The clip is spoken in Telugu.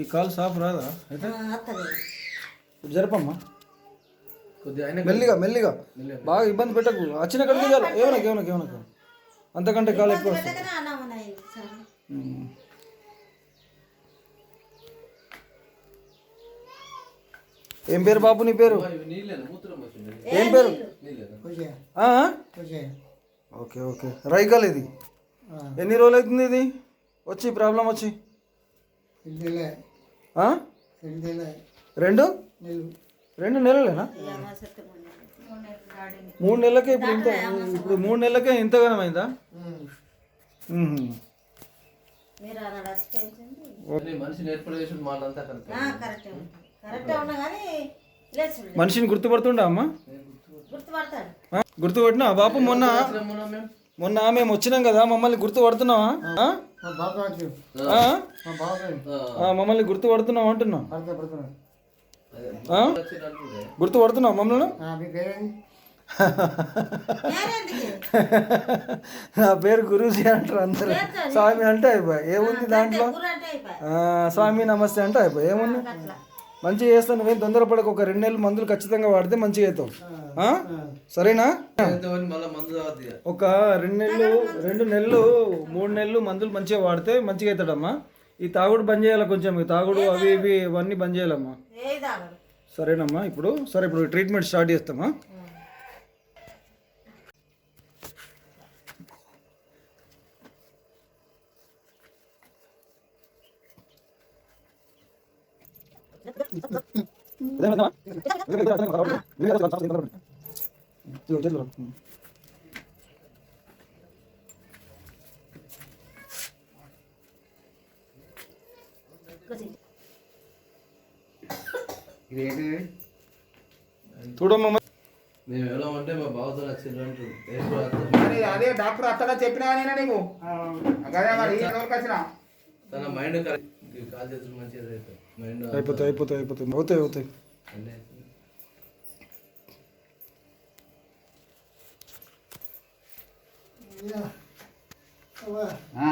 ఈ కాల్ సాఫ్ రాదా? అయితే? ఇప్పుడు జరపమ్మా. కొద్దిగా ఆయన మెల్లిగా మెల్లిగా. బాగా ఇబ్బంది పెట్టకు. వచ్చిన కడికి చాలు ఏమనకు ఏమనకు ఏమనకు? అంతకంటే కాలు ఎక్కువ. ఏం పేరు బాబు నీ పేరు? ఏం పేరు? Okay okay. రైకల్ ఇది? ఎన్ని రోజులు అవుతుంది ఇది? వచ్చి ప్రాబ్లం వచ్చి? ఆ? రెండు రెండు? నెలలేనా? మూడు నెలలకే ఇప్పుడు ఇంత ఇప్పుడు మూడు నెలలకే ఇంతగానం అయిందా మనిషిని గుర్తుపడుతుండా అమ్మా? గుర్తుపట్టినా బాపు మొన్న మొన్న మేము మొన్న మేము వచ్చినాం కదా మమ్మల్ని గుర్తుపడుతున్నావా? ఆ? ఆ? ఆ, మమ్మల్ని గుర్తుపడుతున్నావు అంటున్నా గుర్తుపడుతున్నావు మమ్మల్ని? నా పేరు గురూజీ అంటారు అందరు. స్వామి అంటే అయిపోయి. ఏముంది దాంట్లో? స్వామి నమస్తే అంటే అయిపోయి. ఏముంది? మంచిగా చేస్తాను నువ్వేం తొందరపడక. ఒక రెండు నెలలు మందులు ఖచ్చితంగా వాడితే మంచిగా అవుతావు? సరేనా. ఒక రెండు నెలలు రెండు నెలలు మూడు నెలలు మందులు మంచిగా వాడితే మంచిగా అవుతాడమ్మా. ఈ తాగుడు బంద్ చేయాలి కొంచెం. ఈ తాగుడు అవి ఇవి ఇవన్నీ బంద్ చేయాలమ్మా. సరేనమ్మా ఇప్పుడు సరే ఇప్పుడు ట్రీట్మెంట్ స్టార్ట్ చేస్తామా? చూడమ్మా మేము ఎలా ఉంటే మా బావతో అంటారు? మరి అదే డాక్టర్ అత్తగా చెప్పినా నేను నీకు? అదే మరి వచ్చిన. తన మైండ్ కరెక్ట్ కాల్ చేతులు మంచిగా మైండ్ అయిపోతాయి అయిపోతాయి అయిపోతాయి. అవుతాయి అవుతాయి. ఆ.